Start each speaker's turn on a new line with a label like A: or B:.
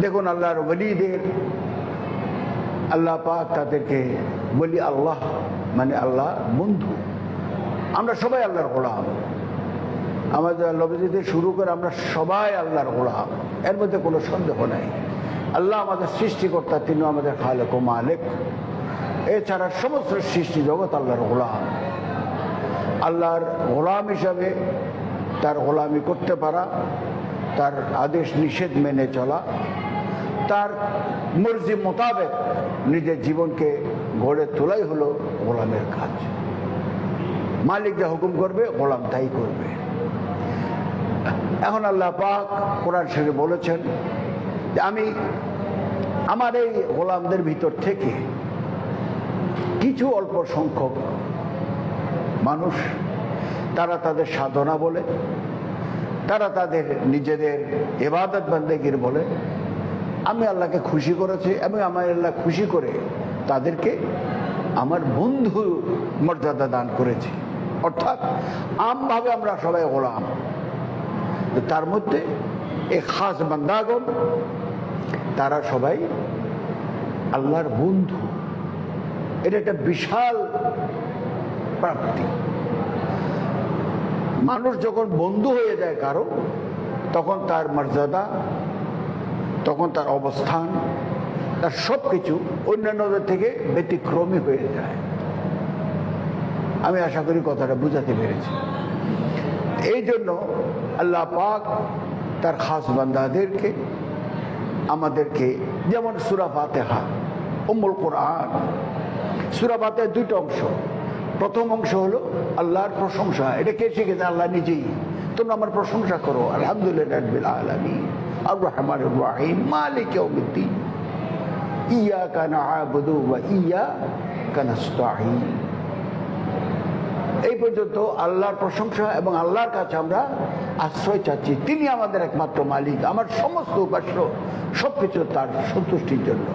A: দেখুন আল্লাহর বলিদের আল্লাহ পাক তাদেরকে বলি আল্লাহ মানে আল্লাহ বন্ধু। আমরা সবাই আল্লাহর গোলাম। আমাদের লবিদিতে শুরু করে আমরা সবাই আল্লাহর গোলাম। এর মধ্যে কোনো সন্দেহ নাই। আল্লাহ আমাদের সৃষ্টিকর্তা তিনি আমাদের খালেক ও মালেক। এছাড়া সমস্ত সৃষ্টি জগৎ আল্লাহর গোলাম। আল্লাহর গোলাম হিসাবে তার গোলামি করতে পারা, তার আদেশ নিষেধ মেনে চলা তার মর্জি মোতাবেক নিজের জীবনকে গড়ে তোলাই হলো গোলামের কাজ। মালিক যা হুকুম করবে, গোলাম তাই করবে। এখন আল্লাহ পাক কোরআন শরীফে বলেছেন যে আমি আমার এই গোলামদের ভিতর থেকে কিছু অল্প সংখ্যক মানুষ, তারা তাদের সাধনা বলে, তারা তাদের নিজেদের এবাদত বান্দেগির বলে আমি আল্লাহকে খুশি করেছি এবং আমার আল্লাহ খুশি করে তাদেরকে আমার বন্ধু মর্যাদা দান করেছি। অর্থাৎ আমভাবে আমরা সবাই গোলাম। তো তার মধ্যে এই খাস বান্দাগণ, তারা সবাই আল্লাহর বন্ধু। এটা একটা বিশাল প্রাপ্তি। মানুষ যখন বন্ধু হয়ে যায় কারও, তখন তার মর্যাদা তখন তার অবস্থান, তার সব কিছু অন্যান্যদের থেকে ব্যতিক্রমী হয়ে যায়। আমি আশা করি কথাটা বুঝাতে পেরেছি। এই জন্য আল্লাহ পাক তার খাস বান্দাদেরকে, আমাদেরকে, যেমন সুরা ফাতেহা, উম্মুল কোরআন, সুরা ফাতেহার দুইটা অংশ। প্রথম অংশ হলো আল্লাহর প্রশংসা। এটা কে শিখেছে? আল্লাহ নিজেই। তোমরা আমার প্রশংসা করো। আলহামদুলিল্লাহ আলমী আর মালিক ইয়া এই পর্যন্ত আল্লাহর প্রশংসা এবং আল্লাহর কাছে আমরা আশ্রয় চাচ্ছি। তিনি আমাদের একমাত্র মালিক। আমার সমস্ত উপাস্য সব কিছু তার সন্তুষ্টির জন্য।